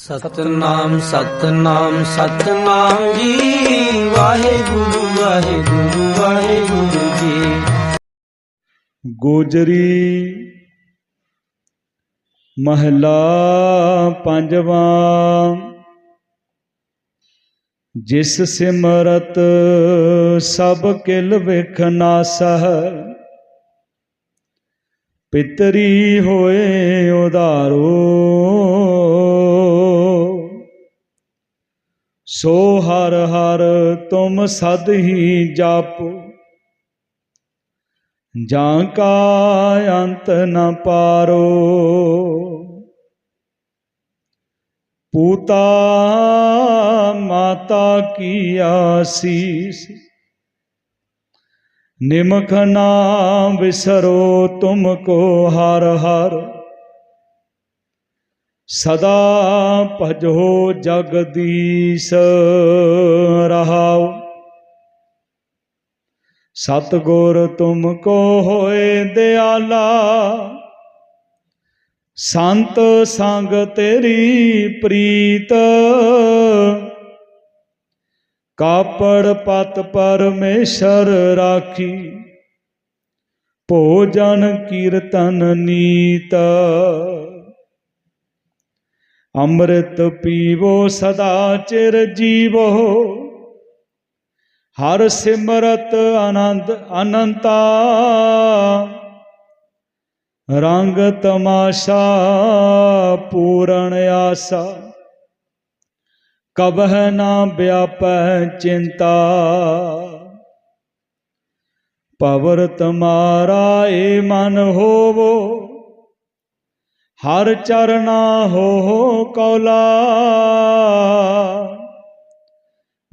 ਸਤਨਾਮ ਸਤਨਾਮ ਸਤਨਾਮ ਜੀ। ਵਾਹਿਗੁਰੂ ਵਾਹਿਗੁਰੂ ਵਾਹਿਗੁਰੂ ਜੀ। ਗੋਜਰੀ ਮਹਲਾ ਪੰਜਵਾਂ। ਜਿਸ ਸਿਮਰਤ ਸਭ ਕਿਲ ਵਿਖ ਨਾਸਹ ਪਿਤਰੀ ਹੋਏ ਉਧਾਰੋ ਸੋ ਹਰ ਹਰ ਤੁਮ ਸਦ ਹੀ ਜਾਪੋ। ਜਾਂ ਕਾ ਅੰਤ ਨ ਪਾਰੋ। ਪੂਤਾ ਮਾਤਾ ਕੀ ਆਸੀਸ। ਨਿਮਖ ਨਾ ਵਿਸਰੋ ਤੁਮ ਕੋ ਹਰ ਹਰ। ਸਦਾ ਭਜੋ ਜਗਦੀਸ਼ ਰਹਾਓ ਸਤਗੁਰ ਤੁਮ ਕੋ ਹੋਏ ਦਿਆਲਾ, ਸੰਤ ਸੰਗ ਤੇਰੀ ਪ੍ਰੀਤ। ਕਾਪੜ ਪਤ ਪਰਮੇਸ਼ਰ ਰਾਖੀ, ਭੋਜਨ ਕੀਰਤਨ ਨੀਤ। ਅੰਮ੍ਰਿਤ ਪੀਵੋ, ਸਦਾ ਚਿਰ ਜੀਵੋ। ਹਰ ਸਿਮਰਤ ਆਨੰਦ, ਅਨੰਤਾ। ਰੰਗ ਤਮਾਸ਼ਾ, ਪੂਰਨ ਆਸਾ। ਕਬਹ ਨਾ ਵਿਆਪੈ ਚਿੰਤਾ। ਪਵਰ ਤੁਮਾਰਾ ਏ ਮਨ ਹੋਵੋ। ਹਰ ਚਰਨਾ ਹੋ ਕੌਲਾ।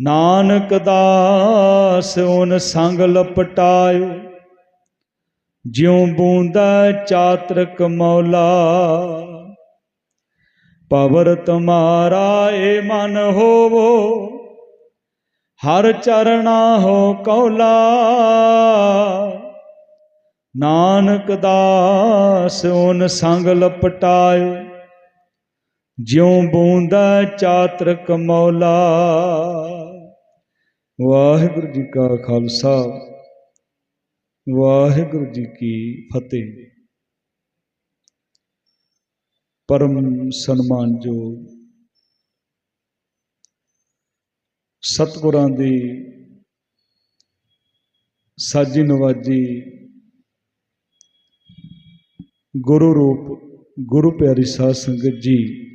ਨਾਨਕ ਦਾਸ ਓਨ ਸੰਗ ਲਪਟਾਇਓ, ਜਿਉ ਬੂੰਦਾ ਚਾਤਰਕ ਮੌਲਾ। ਪਵਰ ਤੁਮਾਰਾ ਏ ਮਨ ਹੋਵੋ, ਹਰ ਚਰਣਾ ਹੋ ਕੌਲਾ। ਨਾਨਕ ਦਾਸ ਓਨ ਸੰਗ ਲਪਟਾਇਓ ਜਿਉ ਬੂੰਦਾ ਚਾਤਰਕ ਮੌਲਾ। ਵਾਹਿਗੁਰੂ ਜੀ ਕਾ ਖਾਲਸਾ, ਵਾਹਿਗੁਰੂ ਜੀ ਕੀ ਫਤਿਹ। ਪਰਮ ਸਨਮਾਨਯੋਗ ਸਤਿਗੁਰਾਂ ਦੀ ਸਾਜੀ ਨਵਾਜੀ ਗੁਰੂ ਰੂਪ, ਗੁਰੂ ਪਿਆਰੀ ਸਾਧ ਸੰਗਤ ਜੀ।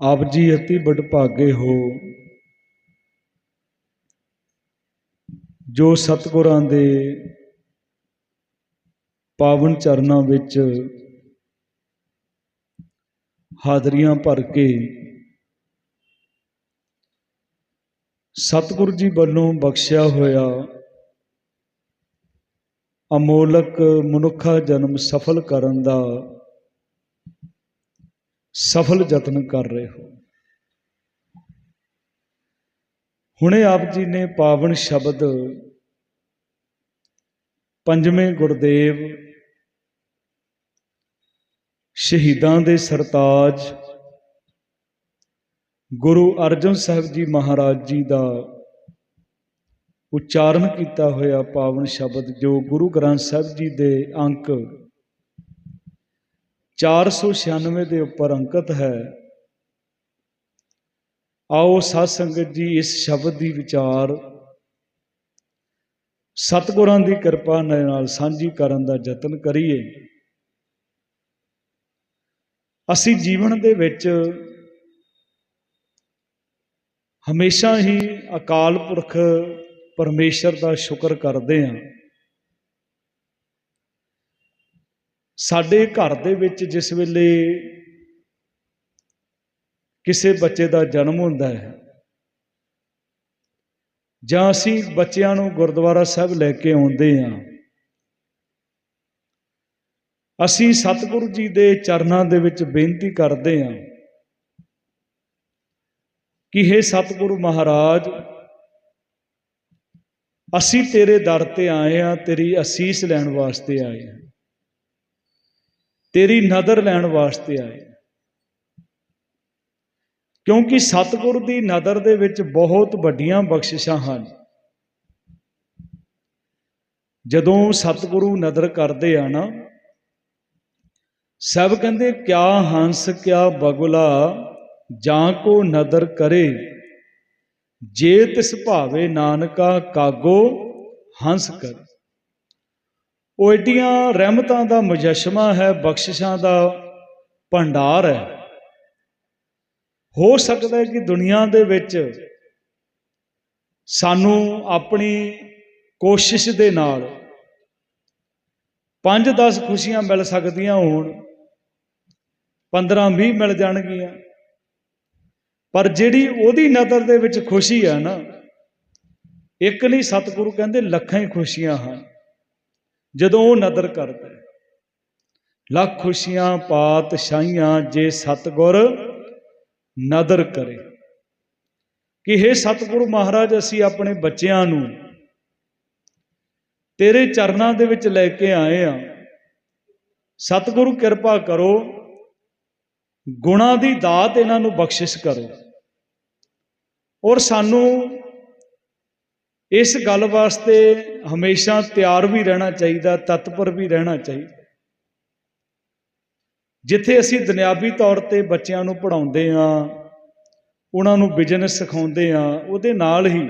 ਆਪ ਜੀ ਅਤੀ ਵਡਭਾਗੇ ਹੋ। ਜੋ ਸਤਿਗੁਰਾਂ ਦੇ ਪਾਵਨ ਚਰਨਾਂ ਵਿੱਚ ਹਾਜ਼ਰੀਆਂ ਭਰ ਕੇ ਸਤਿਗੁਰੂ ਜੀ ਵੱਲੋਂ ਬਖਸ਼ਿਆ ਹੋਇਆ ਅਮੋਲਕ ਮਨੁੱਖਾ ਜਨਮ ਸਫਲ ਕਰਨ ਦਾ ਸਫਲ ਯਤਨ ਕਰ ਰਹੇ ਹੋ। ਹੁਣੇ ਆਪ ਜੀ ਨੇ ਪਾਵਨ ਸ਼ਬਦ ਪੰਜਵੇਂ ਗੁਰਦੇਵ ਸ਼ਹੀਦਾਂ ਦੇ ਸਰਤਾਜ ਗੁਰੂ ਅਰਜਨ ਸਾਹਿਬ ਜੀ ਮਹਾਰਾਜ ਜੀ ਦਾ ਉਚਾਰਨ ਕੀਤਾ ਹੋਇਆ ਪਾਵਨ ਸ਼ਬਦ, ਜੋ ਗੁਰੂ ਗ੍ਰੰਥ ਸਾਹਿਬ ਜੀ ਦੇ ਅੰਕ 496 ਦੇ ਉੱਪਰ ਅੰਕਿਤ ਹੈ। ਆਓ ਸਾਧ ਸੰਗਤ ਜੀ, ਇਸ ਸ਼ਬਦ ਦੀ ਵਿਚਾਰ ਸਤਿਗੁਰਾਂ ਦੀ ਕਿਰਪਾ ਨਾਲ ਸਾਂਝੀ ਕਰਨ ਦਾ ਯਤਨ ਕਰੀਏ। ਅਸੀਂ ਜੀਵਨ ਦੇ ਵਿੱਚ ਹਮੇਸ਼ਾ ਹੀ ਅਕਾਲ ਪੁਰਖ ਪਰਮੇਸ਼ਰ ਦਾ ਸ਼ੁਕਰ ਕਰਦੇ ਹਾਂ। ਸਾਡੇ ਘਰ ਦੇ ਵਿੱਚ ਜਿਸ ਵੇਲੇ ਕਿਸੇ ਬੱਚੇ ਦਾ ਜਨਮ ਹੁੰਦਾ ਹੈ, ਜਾਂ ਅਸੀਂ ਬੱਚਿਆਂ ਨੂੰ ਗੁਰਦੁਆਰਾ ਸਾਹਿਬ ਲੈ ਕੇ ਆਉਂਦੇ ਹਾਂ, ਅਸੀਂ ਸਤਿਗੁਰੂ ਜੀ ਦੇ ਚਰਨਾਂ ਦੇ ਵਿੱਚ ਬੇਨਤੀ ਕਰਦੇ ਹਾਂ ਕਿ हे ਸਤਿਗੁਰੂ ਮਹਾਰਾਜ ਅਸੀਂ ਤੇਰੇ ਦਰ ਤੇ ਆਏ ਆ ਤੇਰੀ ਅਸੀਸ ਲੈਣ ਵਾਸਤੇ ਆਏ ਆ ਤੇਰੀ ਨਦਰ ਲੈਣ ਵਾਸਤੇ ਆਏ ਕਿਉਂਕਿ ਸਤਿਗੁਰ ਦੀ ਨਜ਼ਰ ਦੇ ਵਿੱਚ ਬਹੁਤ ਵੱਡੀਆਂ ਬਖਸ਼ਿਸ਼ਾਂ ਹਨ। ਜਦੋਂ ਸਤਿਗੁਰੂ ਨਜ਼ਰ ਕਰਦੇ ਆ ਨਾ, ਸਭ ਕਹਿੰਦੇ, ਕਿਆ ਹੰਸ, ਕਿਆ ਬਗੁਲਾ, ਜਾਂ ਕੋ ਨਦਰ ਕਰੇ? ਜੇ ਤਿਸ ਭਾਵੇ ਨਾਨਕਾ ਕਾਗੋ, ਹੰਸ ਕਰ। ਉਹ ਏਡੀਆਂ ਰਹਿਮਤਾਂ ਦਾ ਮੁਜਸ਼ਮਾ ਹੈ, ਬਖਸ਼ਿਸ਼ਾਂ ਦਾ ਭੰਡਾਰ ਹੈ। ਹੋ ਸਕਦਾ ਹੈ ਕਿ ਦੁਨੀਆ ਦੇ ਵਿੱਚ ਸਾਨੂੰ ਆਪਣੀ ਕੋਸ਼ਿਸ਼ ਦੇ ਨਾਲ 5-10 ਖੁਸ਼ੀਆਂ ਮਿਲ ਸਕਦੀਆਂ ਹੋਣ 15-20 ਮਿਲ ਜਾਣਗੀਆਂ। ਪਰ ਜਿਹੜੀ ਉਹਦੀ ਨਜ਼ਰ ਦੇ ਵਿੱਚ ਖੁਸ਼ੀ ਆ ਨਾ, ਇੱਕ ਨਹੀਂ ਸਤਿਗੁਰੂ ਕਹਿੰਦੇ ਲੱਖਾਂ ਹੀ ਖੁਸ਼ੀਆਂ ਹਨ, ਜਦੋਂ ਉਹ ਨਦਰ ਕਰਦਾ। ਲੱਖ ਖੁਸ਼ੀਆਂ, ਪਾਤਸ਼ਾਹੀਆਂ ਜੇ ਸਤਿਗੁਰ ਨਦਰ ਕਰੇ। ਕਿ हे ਸਤਿਗੁਰੂ ਮਹਾਰਾਜ, ਅਸੀਂ ਆਪਣੇ ਬੱਚਿਆਂ ਨੂੰ ਤੇਰੇ ਚਰਨਾਂ ਦੇ ਵਿੱਚ ਲੈ ਕੇ ਆਏ ਆ ਸਤਿਗੁਰੂ ਕਿਰਪਾ ਕਰੋ ਗੁਣਾ ਦੀ ਦਾਤ ਇਹਨਾਂ ਨੂੰ ਬਖਸ਼ਿਸ਼ ਕਰੋ। ਔਰ ਸਾਨੂੰ ਇਸ ਗੱਲ ਵਾਸਤੇ ਹਮੇਸ਼ਾ ਤਿਆਰ ਵੀ ਰਹਿਣਾ ਚਾਹੀਦਾ, ਤਤਪਰ ਵੀ ਰਹਿਣਾ ਚਾਹੀਦਾ। ਜਿੱਥੇ ਅਸੀਂ ਦੁਨਿਆਵੀ ਤੌਰ ਤੇ ਬੱਚਿਆਂ ਨੂੰ ਪੜਾਉਂਦੇ ਆ ਉਹਨਾਂ ਨੂੰ ਬਿਜ਼ਨਸ ਸਿਖਾਉਂਦੇ ਆ ਉਹਦੇ ਨਾਲ ਹੀ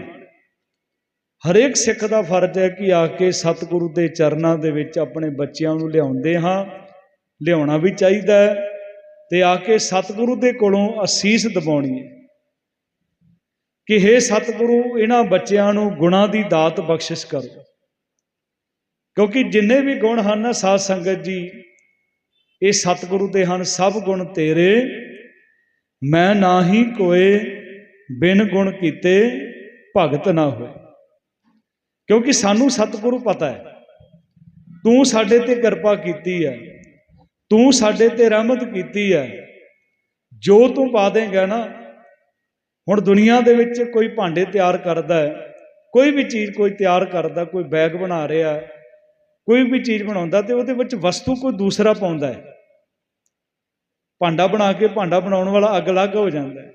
ਹਰੇਕ ਸਿੱਖ ਦਾ ਫਰਜ਼ ਹੈ ਕਿ ਆ ਕੇ ਸਤਿਗੁਰੂ ਦੇ ਚਰਨਾਂ ਦੇ ਵਿੱਚ ਆਪਣੇ ਬੱਚਿਆਂ ਨੂੰ ਲਿਆਉਂਦੇ ਹਾਂ, ਲਿਆਉਣਾ ਵੀ ਚਾਹੀਦਾ ਹੈ। ਤੇ ਆ ਕੇ ਸਤਿਗੁਰੂ ਦੇ ਕੋਲੋਂ ਅਸੀਸ ਦਬਾਉਣੀ ਹੈ ਕਿ हे ਸਤਿਗੁਰੂ, ਇਹਨਾਂ ਬੱਚਿਆਂ ਨੂੰ ਗੁਣਾ ਦੀ ਦਾਤ ਬਖਸ਼ਿਸ਼ ਕਰੋ ਕਿਉਂਕਿ ਜਿੰਨੇ ਵੀ ਗੁਣ ਹਨ ਨਾ ਸਾਧ ਸੰਗਤ ਜੀ, ਇਹ ਸਤਿਗੁਰੂ ਦੇ ਹਨ, ਸਭ ਗੁਣ ਤੇਰੇ। ਮੈਂ ਨਾ ਹੀ ਕੋਏ ਬਿਨ ਗੁਣ ਕੀਤੇ ਭਗਤ ਨਾ ਹੋਏ। ਕਿਉਂਕਿ ਸਾਨੂੰ ਸਤਿਗੁਰੂ ਪਤਾ ਹੈ। ਤੂੰ ਸਾਡੇ ਤੇ ਕਿਰਪਾ ਕੀਤੀ ਹੈ। ਤੂੰ ਸਾਡੇ ਤੇ ਰਹਿਮਤ ਕੀਤੀ ਹੈ। ਜੋ ਤੂੰ ਪਾ ਦੇਂਗਾ ਨਾ, ਹੁਣ ਦੁਨੀਆ ਦੇ ਵਿੱਚ ਕੋਈ ਭਾਂਡੇ ਤਿਆਰ ਕਰਦਾ ਹੈ, ਕੋਈ ਵੀ ਚੀਜ਼ ਕੋਈ ਤਿਆਰ ਕਰਦਾ, ਕੋਈ ਬੈਗ ਬਣਾ ਰਿਹਾ, ਕੋਈ ਵੀ ਚੀਜ਼ ਬਣਾਉਂਦਾ ਤੇ ਉਹਦੇ ਵਿੱਚ ਵਸਤੂ ਕੋਈ ਦੂਸਰਾ ਪਾਉਂਦਾ ਹੈ। ਭਾਂਡਾ ਬਣਾ ਕੇ ਭਾਂਡਾ ਬਣਾਉਣ ਵਾਲਾ ਅਲੱਗ ਹੋ ਜਾਂਦਾ ਹੈ।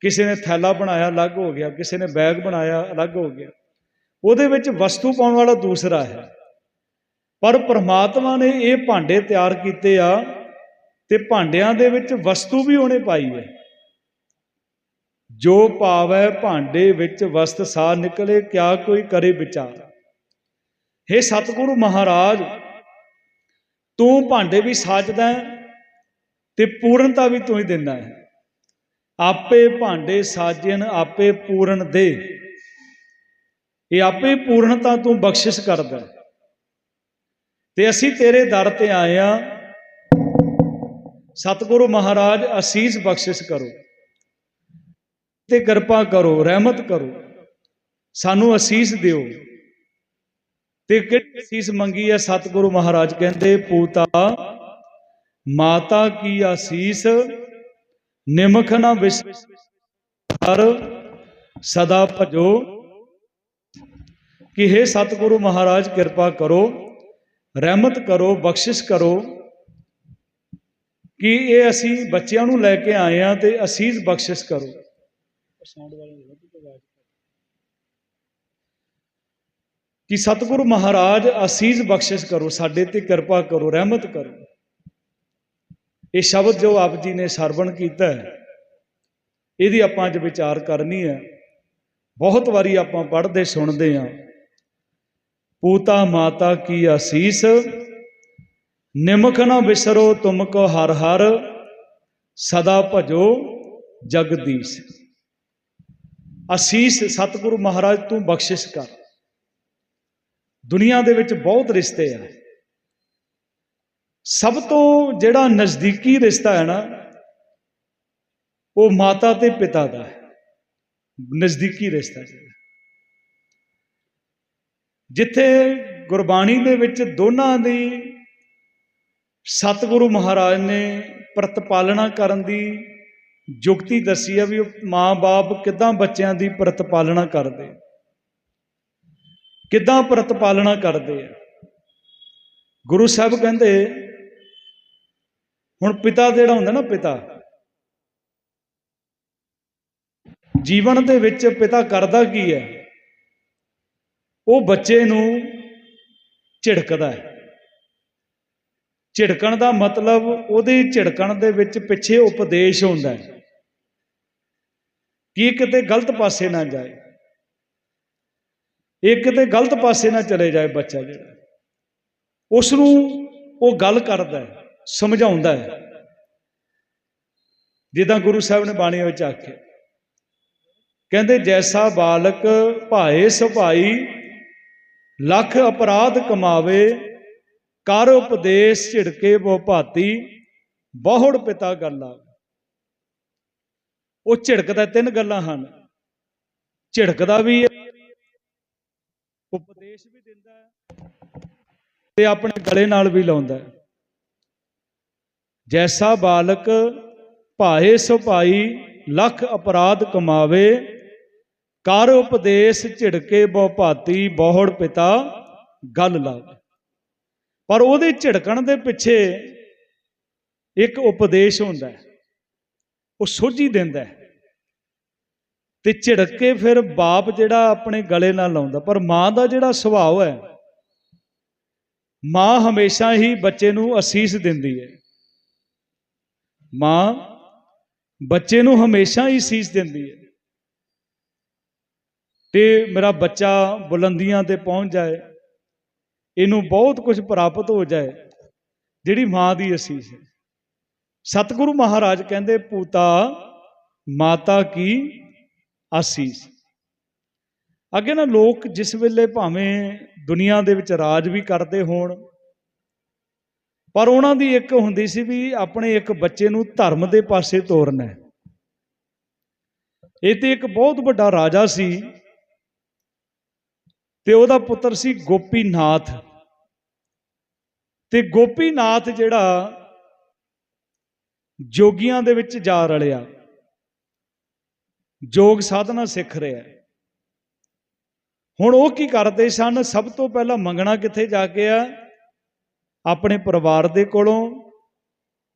ਕਿਸੇ ਨੇ ਥੈਲਾ ਬਣਾਇਆ, ਅਲੱਗ ਹੋ ਗਿਆ, ਕਿਸੇ ਨੇ ਬੈਗ ਬਣਾਇਆ, ਅਲੱਗ ਹੋ ਗਿਆ। ਉਹਦੇ ਵਿੱਚ ਵਸਤੂ ਪਾਉਣ ਵਾਲਾ ਦੂਸਰਾ ਹੈ। ਪਰ ਪ੍ਰਮਾਤਮਾ ਨੇ ਇਹ ਭਾਂਡੇ ਤਿਆਰ ਕੀਤੇ ਆ ਤੇ ਭਾਂਡਿਆਂ ਦੇ ਵਿੱਚ ਵਸਤੂ ਵੀ ਉਹਨੇ ਪਾਈ ਹੈ। ਜੋ ਪਾਵੈ ਭਾਂਡੇ ਵਿੱਚ ਵਸਤ ਸਾ ਨਿਕਲੇ, ਕਿਆ ਕੋਈ ਕਰੇ ਵਿਚਾਰ। हे ਸਤਿਗੁਰੂ ਮਹਾਰਾਜ, ਤੂੰ ਭਾਂਡੇ ਵੀ ਸਾਜਦਾ ਹੈ ਤੇ ਪੂਰਨਤਾ ਵੀ ਤੂੰ ਹੀ ਦਿੰਦਾ ਹੈ। ਆਪੇ ਭਾਂਡੇ ਸਾਜਣ, ਆਪੇ ਪੂਰਨ ਦੇ। ਇਹ ਆਪੇ ਪੂਰਨਤਾ ਤੂੰ ਬਖਸ਼ਿਸ਼ ਕਰਦਾ ਤੇ ਅਸੀਂ ਤੇਰੇ ਦਰ ਤੇ ਆਏ ਆ। ਸਤਿਗੁਰੂ ਮਹਾਰਾਜ, ਅਸੀਸ ਬਖਸ਼ਿਸ਼ ਕਰੋ ਤੇ ਕਿਰਪਾ ਕਰੋ, ਰਹਿਮਤ ਕਰੋ। ਸਾਨੂੰ ਅਸੀਸ ਦਿਓ। ਤੇ ਕਿਹੜੀ ਅਸੀਸ ਮੰਗੀ ਹੈ? ਸਤਿਗੁਰੂ ਮਹਾਰਾਜ ਕਹਿੰਦੇ, ਪੂਤਾ, ਮਾਤਾ ਕੀ ਆਸੀਸ ਨਿਮਖ ਨਾ ਵਿਸ ਹਰ ਸਦਾ ਭਜੋ। ਕਿ हे ਸਤਿਗੁਰੂ ਮਹਾਰਾਜ, ਕਿਰਪਾ ਕਰੋ। ਰਹਿਮਤ ਕਰੋ, ਬਖਸ਼ਿਸ਼ ਕਰੋ ਕਿ ਇਹ ਅਸੀਂ ਬੱਚਿਆਂ ਨੂੰ ਲੈ ਕੇ ਆਏ ਆ ਤੇ ਅਸੀਸ ਬਖਸ਼ਿਸ਼ ਕਰੋ। ਕਿ ਸਤਿਗੁਰੂ ਮਹਾਰਾਜ ਅਸੀਸ ਬਖਸ਼ਿਸ਼ ਕਰੋ, ਸਾਡੇ ਤੇ ਕਿਰਪਾ ਕਰੋ, ਰਹਿਮਤ ਕਰੋ। ਇਹ ਸ਼ਬਦ ਜੋ ਆਪ ਜੀ ਨੇ ਸਰਵਣ ਕੀਤਾ ਹੈ, ਇਹਦੀ ਆਪਾਂ ਅੱਜ ਵਿਚਾਰ ਕਰਨੀ ਹੈ। ਬਹੁਤ ਵਾਰੀ ਆਪਾਂ ਪੜ੍ਹਦੇ, ਸੁਣਦੇ ਆ ਪੂਤਾ ਮਾਤਾ ਕੀ ਅਸੀਸ? ਨਿਮਖ ਨਾ ਵਿਸਰੋ ਤੁਮ ਕੋ ਹਰ ਹਰ, ਸਦਾ ਭਜੋ ਜਗਦੀਸ਼। ਅਸੀਸ, ਸਤਿਗੁਰੂ ਮਹਾਰਾਜ, ਤੂੰ ਬਖਸ਼ਿਸ਼ ਕਰ। ਦੁਨੀਆ ਦੇ ਵਿੱਚ ਬਹੁਤ ਰਿਸ਼ਤੇ ਆ। ਸਭ ਤੋਂ ਜਿਹੜਾ ਨਜ਼ਦੀਕੀ ਰਿਸ਼ਤਾ ਹੈ ਨਾ, ਉਹ ਮਾਤਾ ਤੇ ਪਿਤਾ ਦਾ ਹੈ। ਨਜ਼ਦੀਕੀ ਰਿਸ਼ਤਾ ਜਿਹੜਾ ਜਿੱਥੇ ਗੁਰਬਾਣੀ ਦੇ ਵਿੱਚ ਦੋਨਾਂ ਦੀ ਸਤਿਗੁਰੂ ਮਹਾਰਾਜ ਨੇ ਪ੍ਰਤਪਾਲਣਾ ਕਰਨ ਦੀ ਜੁਗਤੀ ਦੱਸੀ ਹੈ ਵੀ ਮਾਂ-ਬਾਪ ਕਿਦਾਂ ਬੱਚਿਆਂ ਦੀ ਪ੍ਰਤਪਾਲਣਾ ਕਰਦੇ ਕਿਦਾਂ ਪ੍ਰਤਪਾਲਣਾ ਕਰਦੇ ਆ। ਗੁਰੂ ਸਾਹਿਬ ਕਹਿੰਦੇ, ਹੁਣ ਪਿਤਾ ਜਿਹੜਾ ਹੁੰਦਾ ਨਾ ਪਿਤਾ, ਜੀਵਨ ਦੇ ਵਿੱਚ ਪਿਤਾ ਕਰਦਾ ਕੀ ਹੈ ਉਹ ਬੱਚੇ ਨੂੰ ਝਿੜਕਦਾ ਹੈ। ਝਿੜਕਣ ਦਾ ਮਤਲਬ ਉਹਦੇ ਝਿੜਕਣ ਦੇ ਵਿੱਚ ਪਿੱਛੇ ਉਪਦੇਸ਼ ਹੁੰਦਾ ਹੈ ਕਿ ਕਿਤੇ ਗਲਤ ਪਾਸੇ ਨਾ ਜਾਏ ਇਹ ਕਿਤੇ ਗਲਤ ਪਾਸੇ ਨਾ ਚਲੇ ਜਾਏ ਬੱਚਾ ਜਿਹੜਾ। ਉਸ ਨੂੰ ਉਹ ਗੱਲ ਕਰਦਾ ਹੈ, ਸਮਝਾਉਂਦਾ ਹੈ। ਜਿੱਦਾਂ ਗੁਰੂ ਸਾਹਿਬ ਨੇ ਬਾਣੀ ਵਿੱਚ ਆਖਿਆ, ਕਹਿੰਦੇ ਜੈਸਾ ਬਾਲਕ ਭਾਏ ਸੁਭਾਈ ਲੱਖ ਅਪਰਾਧ ਕਮਾਵੇ, ਕਰ ਉਪਦੇਸ਼ ਝਿੜਕੇ ਬੋ ਭਾਤੀ, ਬਹੁੜ ਪਿਤਾ ਗੱਲਾਂ ਉਹ ਝਿੜਕਦਾ ਤਿੰਨ ਗੱਲਾਂ ਹਨ। ਝਿੜਕਦਾ ਵੀ ਹੈ, ਉਪਦੇਸ਼ ਵੀ ਦਿੰਦਾ ਹੈ, ਤੇ ਆਪਣੇ ਗਲੇ ਨਾਲ ਵੀ ਲਾਉਂਦਾ ਹੈ। ਜੈਸਾ ਬਾਲਕ ਭਾਏ ਸੁਭਾਈ ਲੱਖ ਅਪਰਾਧ ਕਮਾਵੇ ਕਰ ਉਪਦੇਸ਼ ਝਿੜਕੇ ਬਹੁ ਭਾਤੀ, ਬਹੁੜ ਪਿਤਾ, ਗੱਲ ਲਾਵੇ। ਪਰ ਉਹਦੇ ਝਿੜਕਣ ਦੇ ਪਿੱਛੇ ਇੱਕ ਉਪਦੇਸ਼ ਹੁੰਦਾ ਹੈ। ਉਹ ਸੋਝੀ ਦਿੰਦਾ ਹੈ। ਤੇ ਝਿੜਕ ਕੇ ਫਿਰ ਬਾਪ ਜਿਹੜਾ ਆਪਣੇ ਗਲੇ ਨਾਲ ਲਾਉਂਦਾ। ਪਰ ਮਾਂ ਦਾ ਜਿਹੜਾ ਸੁਭਾਅ ਹੈ, ਮਾਂ ਹਮੇਸ਼ਾ ਹੀ ਬੱਚੇ ਨੂੰ ਅਸੀਸ ਦਿੰਦੀ ਹੈ। ਮਾਂ ਬੱਚੇ ਨੂੰ ਹਮੇਸ਼ਾ ਹੀ ਅਸੀਸ ਦਿੰਦੀ ਹੈ। ਤੇ ਮੇਰਾ ਬੱਚਾ ਬੁਲੰਦੀਆਂ ਤੇ ਪਹੁੰਚ ਜਾਏ, ਇਹਨੂੰ ਬਹੁਤ ਕੁਝ ਪ੍ਰਾਪਤ ਹੋ ਜਾਏ, ਜਿਹੜੀ ਮਾਂ ਦੀ ਅਸੀਸ ਹੈ। ਸਤਿਗੁਰੂ ਮਹਾਰਾਜ ਕਹਿੰਦੇ, ਪੂਤਾ, ਮਾਤਾ ਕੀ ਆਸੀਸ ਅੱਗੇ ਨਾ ਲੋਕ ਜਿਸ ਵੇਲੇ ਭਾਵੇਂ ਦੁਨੀਆ ਦੇ ਵਿੱਚ ਰਾਜ ਵੀ ਕਰਦੇ ਹੋਣ, ਪਰ ਉਹਨਾਂ ਦੀ ਇੱਕ ਹੁੰਦੀ ਸੀ ਵੀ ਆਪਣੇ ਇੱਕ ਬੱਚੇ ਨੂੰ ਧਰਮ ਦੇ ਪਾਸੇ ਤੋਰਨਾ ਇਹ ਤੇ ਇੱਕ ਬਹੁਤ ਵੱਡਾ ਰਾਜਾ ਸੀ ਤੇ ਉਹਦਾ ਪੁੱਤਰ ਸੀ ਗੋਪੀਨਾਥ। ਤੇ ਗੋਪੀਨਾਥ ਜਿਹੜਾ ਜੋਗੀਆਂ ਦੇ ਵਿੱਚ ਜਾ ਰਲਿਆ। ਜੋਗ ਸਾਧਨਾ ਸਿੱਖ ਰਿਹਾ ਹੁਣ ਉਹ ਕੀ ਕਰਦੇ ਸਨ? ਸਭ ਤੋਂ ਪਹਿਲਾਂ ਮੰਗਣਾ ਕਿੱਥੇ ਜਾ ਕੇ ਆ? ਆਪਣੇ ਪਰਿਵਾਰ ਦੇ ਕੋਲੋਂ,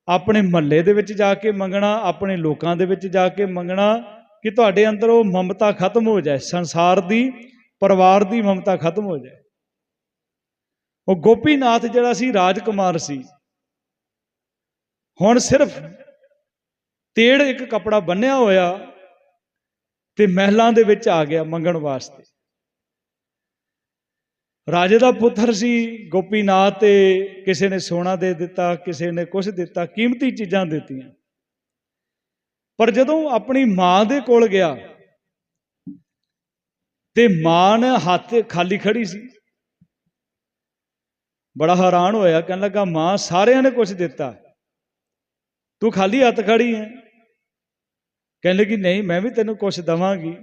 ਆਪਣੇ ਮਹੱਲੇ ਦੇ ਵਿੱਚ ਜਾ ਕੇ ਮੰਗਣਾ, ਆਪਣੇ ਲੋਕਾਂ ਦੇ ਵਿੱਚ ਜਾ ਕੇ ਮੰਗਣਾ ਕਿ ਤੁਹਾਡੇ ਅੰਦਰ ਉਹ ਮਮਤਾ ਖਤਮ ਹੋ ਜਾਏ, ਸੰਸਾਰ ਦੀ ਪਰਿਵਾਰ ਦੀ ਮਮਤਾ ਖਤਮ ਹੋ ਜਾਏ। ਉਹ ਗੋਪੀਨਾਥ ਜਿਹੜਾ ਸੀ, ਰਾਜਕੁਮਾਰ ਸੀ। ਹੁਣ ਸਿਰਫ ਤੇੜ ਇੱਕ ਕਪੜਾ ਬੰਨਿਆ ਹੋਇਆ ਤੇ ਮਹਿਲਾਂ ਦੇ ਵਿੱਚ ਆ ਗਿਆ ਮੰਗਣ ਵਾਸਤੇ। ਰਾਜੇ ਦਾ ਪੁੱਤਰ ਸੀ ਗੋਪੀਨਾਥ ਤੇ ਕਿਸੇ ਨੇ ਸੋਨਾ ਦੇ ਦਿੱਤਾ, ਕਿਸੇ ਨੇ ਕੁਝ ਦਿੱਤਾ, ਕੀਮਤੀ ਚੀਜ਼ਾਂ ਦਿੱਤੀਆਂ। ਪਰ ਜਦੋਂ ਆਪਣੀ ਮਾਂ ਦੇ ਕੋਲ ਗਿਆ ਤੇ ਮਾਂ ਨੇ ਹੱਥ ਖਾਲੀ ਖੜੀ ਸੀ। ਬੜਾ ਹੈਰਾਨ ਹੋਇਆ, ਕਹਿਣ ਲੱਗਾ, ਮਾਂ, ਸਾਰਿਆਂ ਨੇ ਕੁਝ ਦਿੱਤਾ। ਤੂੰ ਖਾਲੀ ਹੱਥ ਖੜੀ ਹੈ। ਕਹਿਣ ਲੱਗੀ, ਨਹੀਂ, ਮੈਂ ਵੀ ਤੈਨੂੰ ਕੁਝ ਦਵਾਂਗੀ।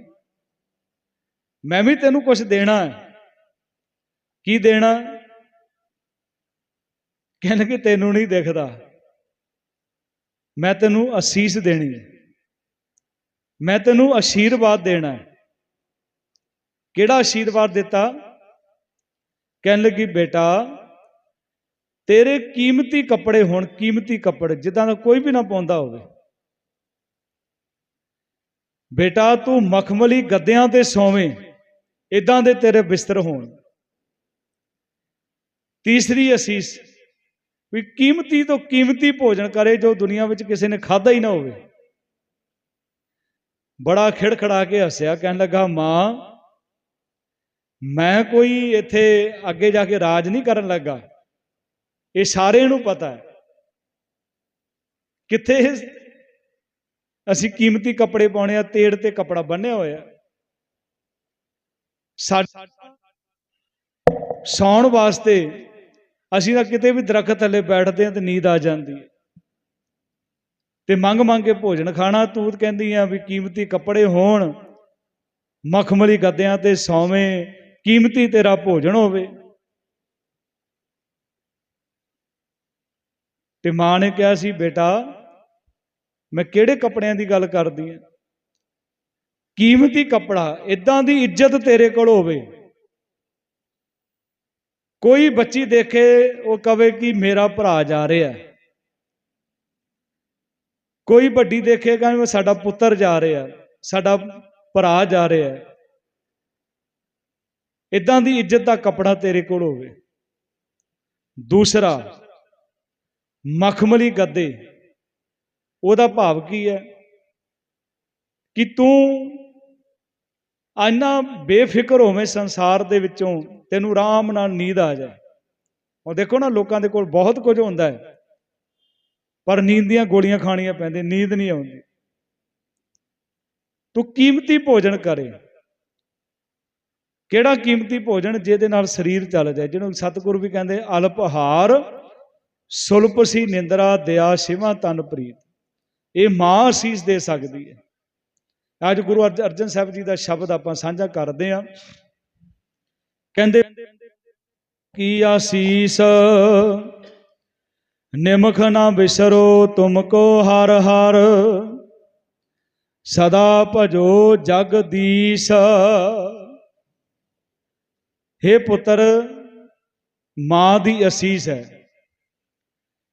ਮੈਂ ਵੀ ਤੈਨੂੰ ਕੁਝ ਦੇਣਾ ਹੈ। ਕੀ ਦੇਣਾ? ਕਹਿਣ ਲੱਗੀ, ਤੈਨੂੰ ਨਹੀਂ ਦਿਖਦਾ। ਮੈਂ ਤੈਨੂੰ ਅਸੀਸ ਦੇਣੀ ਹੈ। ਮੈਂ ਤੈਨੂੰ ਆਸ਼ੀਰਵਾਦ ਦੇਣਾ ਹੈ। ਕਿਹੜਾ ਆਸ਼ੀਰਵਾਦ ਦਿੱਤਾ? ਕਹਿਣ ਲੱਗੀ, ਬੇਟਾ, ਤੇਰੇ ਕੀਮਤੀ ਕੱਪੜੇ ਹੁਣ, ਕੀਮਤੀ ਕੱਪੜੇ, ਜਿੱਦਾਂ ਦਾ ਕੋਈ ਵੀ ਨਾ ਪਾਉਂਦਾ ਹੋਵੇ। ਬੇਟਾ, ਤੂੰ ਮਖਮਲੀ ਗੱਦਿਆਂ ਤੇ ਸੋਵੇਂ ਇਦਾਂ ਦੇ ਤੇਰੇ ਬਿਸਤਰ ਹੋਣ। ਤੀਸਰੀ ਅਸੀਸ, ਵੀ ਕੀਮਤੀ ਤੋਂ ਕੀਮਤੀ ਭੋਜਨ ਕਰੇ ਜੋ ਦੁਨੀਆ ਵਿੱਚ ਕਿਸੇ ਨੇ ਖਾਦਾ ਹੀ ਨਾ ਹੋਵੇ। ਬੜਾ ਖਿੜਖੜਾ ਕੇ ਹੱਸਿਆ, ਕਹਿਣ ਲੱਗਾ, ਮਾਂ ਮੈਂ ਕੋਈ ਇੱਥੇ ਅੱਗੇ ਜਾ ਕੇ ਰਾਜ ਨਹੀਂ ਕਰਨ ਲੱਗਾ। ਇਹ ਸਾਰਿਆਂ ਨੂੰ ਪਤਾ ਹੈ। ਕਿੱਥੇ ਅਸੀਂ ਕੀਮਤੀ ਕੱਪੜੇ ਪਾਉਣੇ ਆ, ਤੇੜ ਤੇ ਕੱਪੜਾ ਬੰਨਿਆ ਹੋਇਆ। ਸਾਡਾ ਸੌਣ ਵਾਸਤੇ ਅਸੀਂ ਤਾਂ ਕਿਤੇ ਵੀ ਦਰਖਤ ਥੱਲੇ ਬੈਠਦੇ ਆ ਤੇ ਨੀਂਦ ਆ ਜਾਂਦੀ ਹੈ। ਤੇ ਮੰਗ ਮੰਗ ਕੇ ਭੋਜਨ ਖਾਣਾ ਤੂੰ ਕਹਿੰਦੀ ਆ ਵੀ ਕੀਮਤੀ ਕੱਪੜੇ ਹੋਣ, ਮਖਮਲੀ ਗੱਦਿਆਂ ਤੇ ਸੌਵੇਂ ਕੀਮਤੀ ਤੇਰਾ ਭੋਜਨ ਹੋਵੇ। ਤੇ ਮਾਂ ਨੇ ਕਿਹਾ ਸੀ, ਬੇਟਾ, ਮੈਂ ਕਿਹੜੇ ਕੱਪੜਿਆਂ ਦੀ ਗੱਲ ਕਰਦੀ ਆ? ਕੀਮਤੀ ਕੱਪੜਾ ਇਦਾਂ ਦੀ ਇੱਜ਼ਤ ਤੇਰੇ ਕੋਲ ਹੋਵੇ। ਕੋਈ ਬੱਚੀ ਦੇਖੇ, ਉਹ ਕਵੇ ਕਿ ਮੇਰਾ ਭਰਾ ਜਾ ਰਿਹਾ। ਕੋਈ ਵੱਡੀ ਦੇਖੇਗਾ ਕਿ ਸਾਡਾ ਪੁੱਤਰ ਜਾ ਰਿਹਾ, ਸਾਡਾ ਭਰਾ ਜਾ ਰਿਹਾ। ਇਦਾਂ ਦੀ ਇੱਜ਼ਤ ਦਾ ਕਪੜਾ ਤੇਰੇ ਕੋਲ ਹੋਵੇ। ਦੂਸਰਾ, ਮਖਮਲੀ ਗੱਦੇ। ਉਹਦਾ ਭਾਵ ਕੀ ਹੈ? ਕਿ ਤੂੰ ਇੰਨਾ ਬੇਫਿਕਰ ਹੋਵੇਂ ਸੰਸਾਰ ਦੇ ਵਿੱਚੋਂ, ਤੈਨੂੰ ਆਰਾਮ ਨਾਲ ਨੀਂਦ ਆ ਜਾਏ। ਉਹ ਦੇਖੋ ਨਾ, ਲੋਕਾਂ ਦੇ ਕੋਲ ਬਹੁਤ ਕੁਝ ਹੁੰਦਾ ਹੈ। ਪਰ ਨੀਂਦ ਦੀਆਂ ਗੋਲੀਆਂ ਖਾਣੀਆਂ ਪੈਂਦੀਆਂ, ਨੀਂਦ ਨਹੀਂ ਆਉਂਦੀ। ਤੂੰ ਕੀਮਤੀ ਭੋਜਨ ਕਰੇ। ਕਿਹੜਾ ਕੀਮਤੀ ਭੋਜਨ ਜਿਹਦੇ ਨਾਲ ਸਰੀਰ ਚੱਲ ਜਾਏ? ਜਿਹਨੂੰ ਸਤਿਗੁਰੂ ਵੀ ਕਹਿੰਦੇ ਅਲਪਹਾਰ ਸੁਲਪਸੀ ਨਿੰਦਰਾ ਦਿਆ ਸਿਵਾ ਤਨ ਪ੍ਰੀਤ। ਇਹ ਮਾਂ ਅਸੀਸ ਦੇ ਸਕਦੀ ਹੈ। ਅੱਜ ਗੁਰੂ ਅਰਜ- ਅਰਜਨ ਸਾਹਿਬ ਜੀ ਦਾ ਸ਼ਬਦ ਆਪਾਂ ਸਾਂਝਾ ਕਰਦੇ ਹਾਂ। ਕਹਿੰਦੇ ਕੀ ਆਸੀਸ, ਨਿਮਖ ਨਾ ਵਿਸ਼ਰੋ ਤੁਮ ਕੋ ਹਰ ਹਰ, ਸਦਾ ਭਜੋ ਜਗਦੀਸ਼ हे ਪੁੱਤਰ, ਮਾਂ ਦੀ ਅਸੀਸ ਹੈ।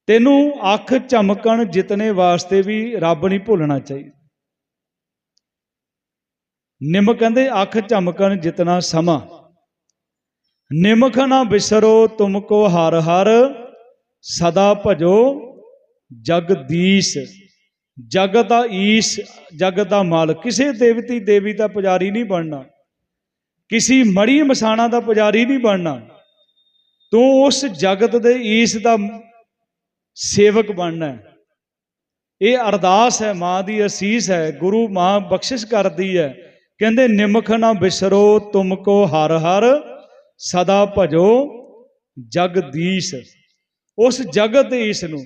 ਤੈਨੂੰ ਅੱਖ ਚਮਕਣ ਜਿਤਨੇ ਵਾਸਤੇ ਵੀ ਰੱਬ ਨਹੀਂ ਭੁੱਲਣਾ ਚਾਹੀਦਾ ਨਿਮ ਕਹਿੰਦੇ, ਅੱਖ ਚਮਕਣ ਜਿਤਨਾ ਸਮਾਂ। ਨਿਮਖ ਨਾ ਬਿਸਰੋ, ਤੁਮ ਕੋ ਹਰ ਹਰ, ਸਦਾ ਭਜੋ ਜਗਦੀਸ਼ ਜਗਤ ਦਾ ਈਸ਼ ਜਗਤ ਦਾ ਮਾਲਕ ਕਿਸੇ ਦੇਵਤੀ ਦੇਵੀ ਦਾ ਪੁਜਾਰੀ ਨਹੀਂ ਬਣਨਾ। ਕਿਸੇ ਮੜੀ ਮਸਾਣਾ ਦਾ ਪੁਜਾਰੀ ਨਹੀਂ ਬਣਨਾ। ਤੂੰ ਉਸ ਜਗਤ ਦੇ ਈਸ਼ ਦਾ ਸੇਵਕ ਬਣਨਾ ਇਹ ਅਰਦਾਸ ਹੈ, ਮਾਂ ਦੀ ਅਸੀਸ ਹੈ, ਗੁਰੂ ਮਾਂ ਬਖਸ਼ਿਸ਼ ਕਰਦੀ ਹੈ। ਕਹਿੰਦੇ, ਨਿਮਖ ਨਾ ਬਿਸਰੋ, ਤੁਮ ਕੋ ਹਰ ਹਰ, ਸਦਾ ਭਜੋ ਜਗਦੀਸ਼ ਉਸ ਜਗਤ ਦੇ ਈਸ਼ ਨੂੰ।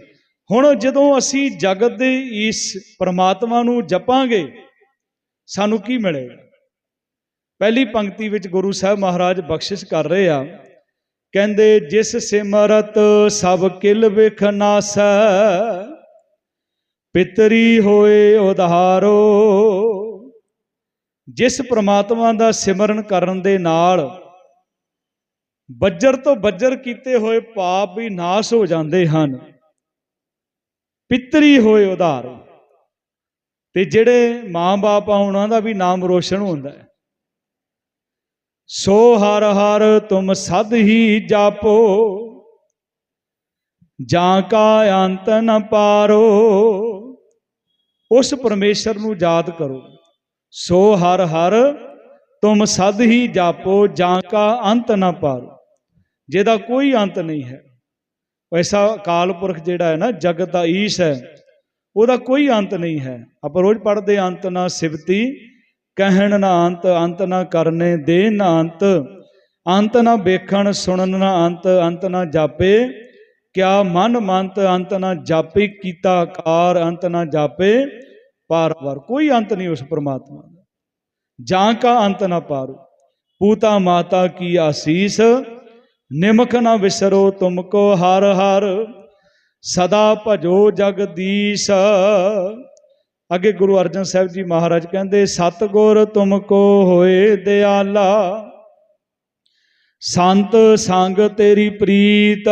ਹੁਣ ਜਦੋਂ ਅਸੀਂ ਜਗਤ ਦੇ ਈਸ਼ ਪ੍ਰਮਾਤਮਾ ਨੂੰ ਜਪਾਂਗੇ, ਸਾਨੂੰ ਕੀ ਮਿਲੇਗਾ? ਪਹਿਲੀ ਪੰਕਤੀ ਵਿੱਚ ਗੁਰੂ ਸਾਹਿਬ ਮਹਾਰਾਜ ਬਖਸ਼ਿਸ਼ ਕਰ ਰਹੇ ਆ। ਕਹਿੰਦੇ, ਜਿਸ ਸਿਮਰਤ ਸਭ ਕਿਲ ਵਿਖ ਨਾਸੈ, ਪਿਤਰੀ ਹੋਏ ਉਧਾਰੋ। ਜਿਸ ਪ੍ਰਮਾਤਮਾ ਦਾ ਸਿਮਰਨ ਕਰਨ ਦੇ ਨਾਲ ਬੱਜਰ ਤੋਂ ਬੱਜਰ ਕੀਤੇ ਹੋਏ ਪਾਪ ਵੀ ਨਾਸ਼ ਹੋ ਜਾਂਦੇ ਹਨ। ਪਿਤਰੀ ਹੋਏ ਉਧਾਰ। ਤੇ ਜਿਹੜੇ ਮਾਂ-ਬਾਪ ਆ, ਉਹਨਾਂ ਦਾ ਵੀ ਨਾਮ ਰੋਸ਼ਨ ਹੁੰਦਾ ਹੈ। ਸੋ ਹਰ ਹਰ ਤੁਮ ਸਦ ਹੀ ਜਾਪੋ, ਜਾਂ ਕਾ ਅੰਤ ਨ ਪਾਰੋ, ਉਸ ਪਰਮੇਸ਼ਰ ਨੂੰ ਯਾਦ ਕਰੋ। ਸੋ ਹਰ ਹਰ ਤੁਮ ਸਦ ਹੀ ਜਾਪੋ, ਜਾਂ ਕਾ ਅੰਤ ਨ ਪਾਰੋ। ਜਿਹਦਾ ਕੋਈ ਅੰਤ ਨਹੀਂ ਹੈ। ਐਸਾ ਅਕਾਲ ਪੁਰਖ ਜਿਹੜਾ ਹੈ ਨਾ, ਜਗਤ ਦਾ ਈਸ਼ ਹੈ, ਉਹਦਾ ਕੋਈ ਅੰਤ ਨਹੀਂ ਹੈ। ਆਪਾਂ ਰੋਜ਼ ਪੜ੍ਹਦੇ ਅੰਤ ਨਾ ਸਿਵਤੀ ਕਹਿਣ ਨਾ ਅੰਤ ਅੰਤ ਨਾ ਕਰਨੇ ਦੇ ਨਾ ਅੰਤ ਅੰਤ ਨਾ ਵੇਖਣ, ਸੁਣਨ ਨਾ ਅੰਤ ਅੰਤ ਨਾ ਜਾਪੇ। ਕਿਆ ਮਨ ਮੰਤ, ਅੰਤ ਨਾ ਜਾਪੇ, ਕੀਤਾ ਕਾਰ ਅੰਤ ਨਾ ਜਾਪੇ। ਪਾਰਵਾਰ ਕੋਈ ਅੰਤ ਨਹੀਂ ਉਸ ਪ੍ਰਮਾਤਮਾ ਦਾ। ਜਾਂ ਕਾ ਅੰਤ ਨਾ ਪਾਰੂ। ਪੂਤਾ ਮਾਤਾ ਕੀ ਆਸੀਸ, ਨਿਮਖ ਨਾ ਵਿਸਰੋ ਤੁਮ ਕੋ ਹਰ ਹਰ। ਸਦਾ ਭਜੋ ਜਗਦੀਸ਼। ਅੱਗੇ ਗੁਰੂ ਅਰਜਨ ਸਾਹਿਬ ਜੀ ਮਹਾਰਾਜ ਕਹਿੰਦੇ, ਸਤਗੁਰ ਤੁਮ ਕੋ ਹੋਏ ਦਿਆਲਾ, ਸੰਤ ਸੰਗ ਤੇਰੀ ਪ੍ਰੀਤ,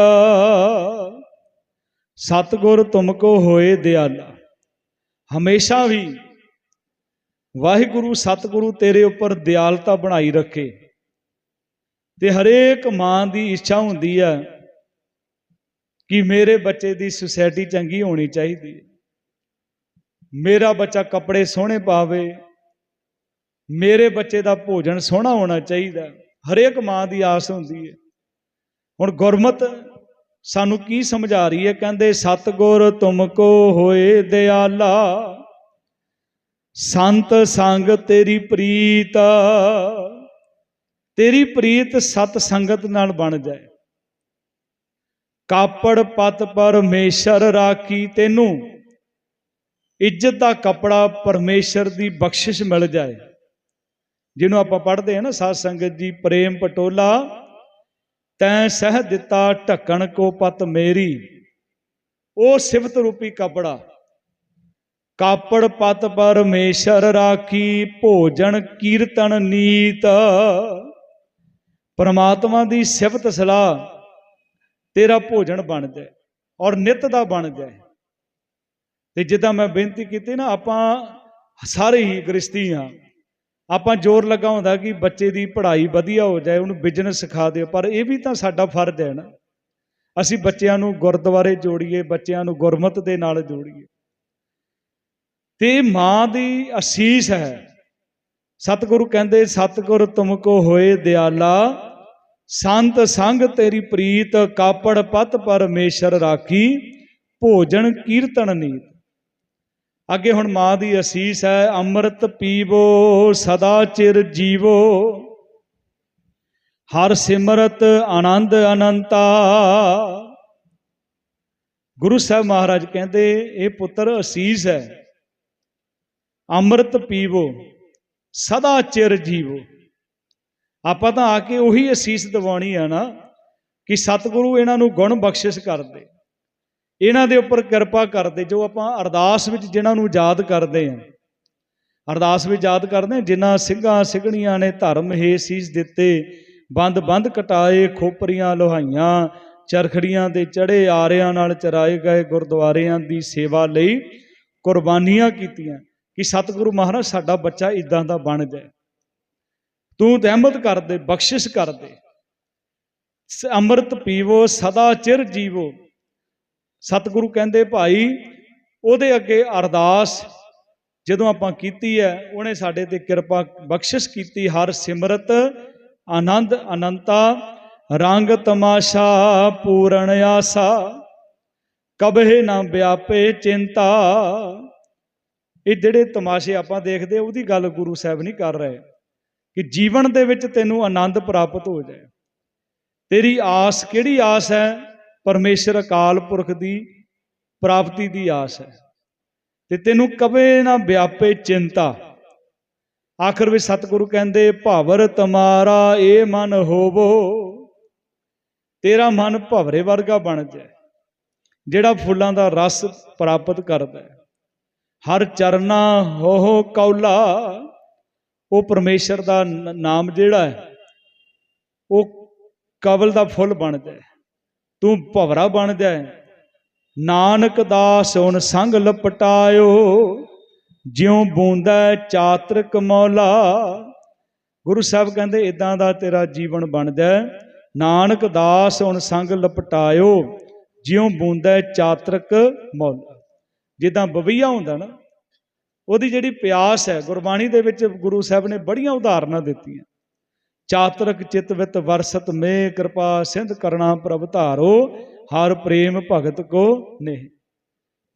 ਸਤਗੁਰ ਤੁਮ ਕੋ ਹੋਏ ਦਿਆਲਾ। ਹਮੇਸ਼ਾ ਵੀ ਵਾਹਿਗੁਰੂ ਸਤਗੁਰੂ ਤੇਰੇ ਉੱਪਰ ਦਿਆਲਤਾ ਬਣਾਈ ਰੱਖੇ ਤੇ ਹਰੇਕ ਮਾਂ ਦੀ ਇੱਛਾ ਹੁੰਦੀ ਹੈ ਕਿ ਮੇਰੇ ਬੱਚੇ ਦੀ ਸੁਸਾਇਟੀ ਚੰਗੀ ਹੋਣੀ ਚਾਹੀਦੀ ਹੈ। ਮੇਰਾ ਬੱਚਾ ਕੱਪੜੇ ਸੋਹਣੇ ਪਾਵੇ, ਮੇਰੇ ਬੱਚੇ ਦਾ ਭੋਜਨ ਸੋਹਣਾ ਹੋਣਾ ਚਾਹੀਦਾ, ਹਰੇਕ ਮਾਂ ਦੀ ਆਸ ਹੁੰਦੀ ਹੈ। ਹੁਣ ਗੁਰਮਤ ਸਾਨੂੰ ਕੀ ਸਮਝਾ ਰਹੀ ਹੈ? ਕਹਿੰਦੇ, ਸਤਗੁਰ ਤੁਮ ਕੋ ਹੋਏ ਦਿਆਲਾ, ਸੰਤ ਸੰਗ ਤੇਰੀ ਪ੍ਰੀਤ ਤੇਰੀ ਪ੍ਰੀਤ ਸਤ ਸੰਗਤ ਨਾਲ ਬਣ ਜਾਏ। ਕਾਪੜ ਪਤ ਪਰਮੇਸ਼ਰ ਰਾਖੀ ਤੈਨੂੰ ਇੱਜ਼ਤ ਦਾ ਕਪੜਾ ਪਰਮੇਸ਼ਰ ਦੀ ਬਖਸ਼ਿਸ਼ ਮਿਲ ਜਾਏ। ਜਿਹਨੂੰ ਆਪਾਂ ਪੜ੍ਹਦੇ ਹਾਂ ਨਾ, ਸਾਧ ਸੰਗਤ ਜੀ, ਪ੍ਰੇਮ ਪਟੋਲਾ, ਤੈਂ ਸਹਿ ਦਿੱਤਾ ਢੱਕਣ ਕੋ ਪਤ ਮੇਰੀ। ਉਹ ਸਿਫਤ ਰੂਪੀ ਕਪੜਾ, ਕਾਪੜ ਪਤ ਪਰਮੇਸ਼ਰ ਰਾਖੀ, ਭੋਜਨ ਕੀਰਤਨ ਨੀਤ। ਪਰਮਾਤਮਾ ਦੀ ਸਿਫਤ ਸਲਾਹ, ਤੇਰਾ ਭੋਜਨ ਬਣ ਜਾਏ ਔਰ ਨਿਤ ਦਾ ਬਣ ਜਾਏ। ਤੇ ਜਿੱਦਾਂ ਮੈਂ ਬੇਨਤੀ ਕੀਤੀ ਨਾ, ਆਪਾਂ ਸਾਰੇ ਹੀ ਗ੍ਰਸਤੀ ਹਾਂ। ਆਪਾਂ ਜ਼ੋਰ ਲੱਗਾ ਹੁੰਦਾ ਕਿ ਬੱਚੇ ਦੀ ਪੜ੍ਹਾਈ ਵਧੀਆ ਹੋ ਜਾਏ, ਉਹਨੂੰ ਬਿਜ਼ਨਸ ਸਿਖਾ ਦਿਓ, ਪਰ ਇਹ ਵੀ ਤਾਂ ਸਾਡਾ ਫਰਜ਼ ਹੈ ਨਾ। ਅਸੀਂ ਬੱਚਿਆਂ ਨੂੰ ਗੁਰਦੁਆਰੇ ਜੋੜੀਏ, ਬੱਚਿਆਂ ਨੂੰ ਗੁਰਮਤ ਦੇ ਨਾਲ ਜੋੜੀਏ। ਤੇ ਮਾਂ ਦੀ ਅਸੀਸ ਹੈ। ਸਤਿਗੁਰੂ ਕਹਿੰਦੇ, ਸਤਿਗੁਰ ਤੁਮਕੋ ਹੋਏ ਦਿਆਲਾ, ਸੰਤ ਸੰਗ ਤੇਰੀ ਪ੍ਰੀਤ, ਕਾਪੜ ਪਤ ਪਰਮੇਸ਼ਰ ਰਾਖੀ, ਭੋਜਨ ਕੀਰਤਨ ਨੀਤ। ਅੱਗੇ ਹੁਣ ਮਾਂ ਦੀ ਅਸੀਸ ਹੈ, ਅੰਮ੍ਰਿਤ ਪੀਵੋ, ਸਦਾ ਚਿਰ ਜੀਵੋ। ਹਰ ਸਿਮਰਤ ਆਨੰਦ ਅਨੰਤਾ। ਗੁਰੂ ਸਾਹਿਬ ਮਹਾਰਾਜ ਕਹਿੰਦੇ, ਇਹ ਪੁੱਤਰ ਅਸੀਸ ਹੈ। ਅੰਮ੍ਰਿਤ ਪੀਵੋ, ਸਦਾ ਚਿਰ ਜੀਵੋ। ਆਪਾਂ ਤਾਂ ਆ ਕੇ ਉਹੀ ਅਸੀਸ ਦਿਵਾਉਣੀ ਆ ਨਾ, ਕਿ ਸਤਿਗੁਰੂ ਇਹਨਾਂ ਨੂੰ ਗੁਣ ਬਖਸ਼ਿਸ਼ ਕਰਦੇ। ਇਹਨਾਂ ਦੇ ਉੱਪਰ ਕਿਰਪਾ ਕਰਦੇ, ਜੋ ਆਪਾਂ ਅਰਦਾਸ ਵਿੱਚ ਜਿਨ੍ਹਾਂ ਨੂੰ ਯਾਦ ਕਰਦੇ ਹਾਂ। ਅਰਦਾਸ ਵਿੱਚ ਯਾਦ ਕਰਦੇ ਹਾਂ, ਜਿਨ੍ਹਾਂ ਸਿੰਘਾਂ ਸਿੰਘਣੀਆਂ ਨੇ ਧਰਮ ਹੇ ਸੀਸ ਦਿੱਤੇ, ਬੰਦ ਬੰਦ ਕਟਾਏ, ਖੋਪਰੀਆਂ ਲੋਹਾਈਆਂ, ਚਰਖੜੀਆਂ ਦੇ ਚੜੇ ਆਰਿਆਂ ਨਾਲ ਚਰਾਏ ਗਏ ਗੁਰਦੁਆਰਿਆਂ ਦੀ ਸੇਵਾ ਲਈ ਕੁਰਬਾਨੀਆਂ ਕੀਤੀਆਂ। ਕਿ ਸਤਿਗੁਰੂ ਮਹਾਰਾਜ, ਸਾਡਾ ਬੱਚਾ ਇਦਾਂ ਦਾ ਬਣ ਜਾਏ। ਤੂੰ ਰਹਿਮਤ ਕਰ ਦੇ ਬਖਸ਼ਿਸ਼ ਕਰ ਦੇ ਅੰਮ੍ਰਿਤ ਪੀਵੋ, ਸਦਾ ਚਿਰ ਜੀਵੋ। ਸਤਿਗੁਰੂ ਕਹਿੰਦੇ, ਭਾਈ, ਉਹਦੇ ਅੱਗੇ ਅਰਦਾਸ ਜਦੋਂ ਆਪਾਂ ਕੀਤੀ ਹੈ, ਉਹਨੇ ਸਾਡੇ ਤੇ ਕਿਰਪਾ ਬਖਸ਼ਿਸ਼ ਕੀਤੀ, ਹਰ ਸਿਮਰਤ, ਆਨੰਦ, ਅਨੰਤਾ, ਰੰਗ ਤਮਾਸ਼ਾ, ਪੂਰਨ ਆਸਾ, ਕਬਹਿ ਨਾ ਵਿਆਪੇ ਚਿੰਤਾ। ਇਹ ਜਿਹੜੇ ਤਮਾਸ਼ੇ ਆਪਾਂ ਦੇਖਦੇ ਉਹਦੀ ਗੱਲ ਗੁਰੂ ਸਾਹਿਬ ਨਹੀਂ ਕਰ ਰਹੇ ਕਿ ਜੀਵਨ ਦੇ ਵਿੱਚ ਤੈਨੂੰ ਆਨੰਦ ਪ੍ਰਾਪਤ ਹੋ ਜਾਏ। ਤੇਰੀ ਆਸ ਕਿਹੜੀ ਆਸ ਹੈ? ਪਰਮੇਸ਼ਰ ਅਕਾਲ ਪੁਰਖ ਦੀ ਪ੍ਰਾਪਤੀ ਦੀ ਆਸ ਹੈ। ਤੇ ਤੈਨੂੰ ਕਵੇ ਨਾ ਵਿਆਪੇ ਚਿੰਤਾ। ਆਖਰ ਵਿੱਚ ਸਤਿਗੁਰੂ ਕਹਿੰਦੇ, ਭਾਵਰ ਤਮਾਰਾ ਇਹ ਮਨ ਹੋਵੋ, ਤੇਰਾ ਮਨ ਭਵਰੇ ਵਰਗਾ ਬਣ ਜਾਏ, ਜਿਹੜਾ ਫੁੱਲਾਂ ਦਾ ਰਸ ਪ੍ਰਾਪਤ ਕਰਦਾ ਹੈ। ਹਰ ਚਰਨਾ ਹੋ ਹੋ ਕੌਲਾ, ਉਹ ਪਰਮੇਸ਼ਰ ਦਾ ਨਾਮ ਜਿਹੜਾ ਹੈ, ਉਹ ਕਵਲ ਦਾ ਫੁੱਲ ਬਣ ਜਾਏ। ਤੂੰ ਭਵਰਾ ਬਣ ਜਾਏ ਨਾਨਕ ਦਾਸ ਹੁਣ ਸੰਗ ਲਪਟਾਇਓ। ਜਿਉ ਬੂੰਦਾ ਚਾਤਰਕ ਮੌਲਾ। ਗੁਰੂ ਸਾਹਿਬ ਕਹਿੰਦੇ ਇਦਾਂ ਦਾ ਤੇਰਾ ਜੀਵਨ ਬਣਦਾ ਨਾਨਕ ਦਾਸ ਹੁਣ ਸੰਗ ਲਪਟਾਇਓ। ਜਿਉ ਬੂੰਦਾ ਚਾਤਰਕ ਮੌਲਾ। ਜਿੱਦਾਂ ਬਵਈਆ ਹੁੰਦਾ ਨਾ, ਉਹਦੀ ਜਿਹੜੀ ਪਿਆਸ ਹੈ, ਗੁਰਬਾਣੀ ਦੇ ਵਿੱਚ ਗੁਰੂ ਸਾਹਿਬ ਨੇ ਬੜੀਆਂ ਉਦਾਹਰਨਾਂ ਦਿੱਤੀਆਂ। ਚਾਤਰਕ ਚਿਤ ਵਿਤ ਵਰਸਤ ਮੇ ਕਿਰਪਾ ਸਿੰਧ ਕਰਣਾ ਪ੍ਰਭ ਧਾਰੋ, ਹਰ ਪ੍ਰੇਮ ਭਗਤ ਕੋ ਨੇ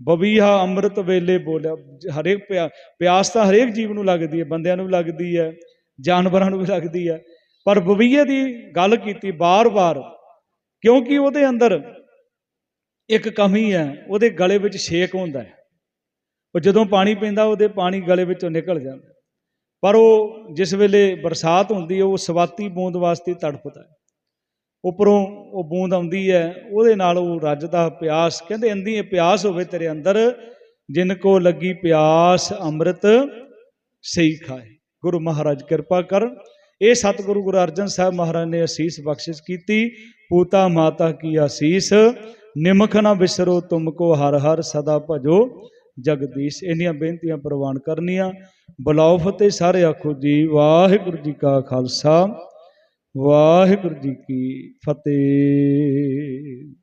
ਬਬੀਹਾ ਅੰਮ੍ਰਿਤ ਵੇਲੇ ਬੋਲਿਆ, ਹਰੇਕ ਪਿਆ- ਪਿਆਸ ਤਾਂ ਹਰੇਕ ਜੀਵ ਨੂੰ ਲੱਗਦੀ ਹੈ, ਬੰਦਿਆਂ ਨੂੰ ਵੀ ਲੱਗਦੀ ਹੈ, ਜਾਨਵਰਾਂ ਨੂੰ ਵੀ ਲੱਗਦੀ ਹੈ। ਪਰ ਬਬੀਏ ਦੀ ਗੱਲ ਕੀਤੀ ਬਾਰ-ਬਾਰ, ਕਿਉਂਕਿ ਉਹਦੇ ਅੰਦਰ ਇੱਕ ਕਮੀ ਹੈ, ਉਹਦੇ ਗਲੇ ਵਿੱਚ ਛੇਕ ਹੁੰਦਾ ਹੈ। ਉਹ ਜਦੋਂ ਪਾਣੀ ਪੀਂਦਾ, ਉਹਦੇ ਪਾਣੀ ਗਲੇ ਵਿੱਚੋਂ ਨਿਕਲ ਜਾਂਦਾ। ਪਰ ਉਹ ਜਿਸ ਵੇਲੇ ਬਰਸਾਤ ਹੁੰਦੀ ਹੈ, ਉਹ ਸਵਾਤੀ ਬੂੰਦ ਵਾਸਤੇ ਤੜਫਦਾ ਹੈ। ਉੱਪਰੋਂ ਉਹ ਬੂੰਦ ਆਉਂਦੀ ਹੈ, ਉਹਦੇ ਨਾਲ ਉਹ ਰੱਜਦਾ ਪਿਆਸ, ਕਹਿੰਦੇ ਇੰਦੀ ਪਿਆਸ ਹੋਵੇ ਤੇਰੇ ਅੰਦਰ, ਜਿਨ ਕੋ ਲੱਗੀ ਪਿਆਸ ਅੰਮ੍ਰਿਤ ਸਹੀ ਖਾਏ। ਗੁਰੂ ਮਹਾਰਾਜ ਕਿਰਪਾ ਕਰਨ ਇਹ ਸਤਿਗੁਰੂ ਗੁਰੂ ਅਰਜਨ ਸਾਹਿਬ ਮਹਾਰਾਜ ਨੇ ਅਸੀਸ ਬਖਸ਼ਿਸ਼ ਕੀਤੀ। ਪੂਤਾ ਮਾਤਾ ਕੀ ਆਸੀਸ ਨਿਮਖ ਨਾ ਵਿਸਰੋ ਤੁਮ ਕੋ ਹਰ ਹਰ ਸਦਾ ਭਜੋ। ਜਗਦੀਸ਼, ਇੰਨੀਆਂ ਬੇਨਤੀਆਂ ਪ੍ਰਵਾਨ ਕਰਨੀਆਂ। ਬੁਲਾਓ ਫਤਿਹ ਸਾਰੇ ਆਖੋ ਜੀ, ਵਾਹਿਗੁਰੂ ਜੀ ਕਾ ਖਾਲਸਾ, ਵਾਹਿਗੁਰੂ ਜੀ ਕੀ ਫਤਿਹ।